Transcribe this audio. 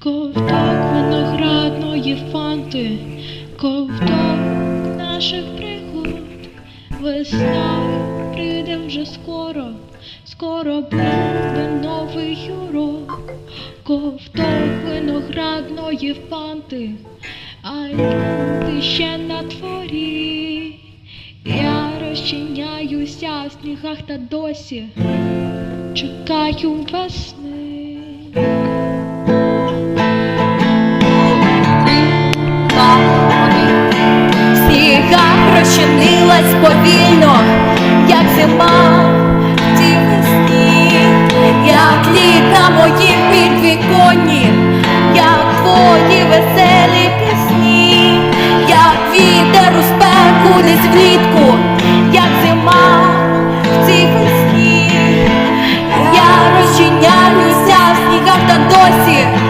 Ковток виноградної фанти, ковток наших пригод. Весна прийде вже скоро, скоро буде новий урок. Ковток виноградної фанти, а люди ще на творі. Я розчиняюся в снігах та досі чекаю весни. нема як літа мої підвіконні, як твої веселі пісні, як вітер у спеку влітку, як зима в цій весні, я розчиняюся в снігах та досі.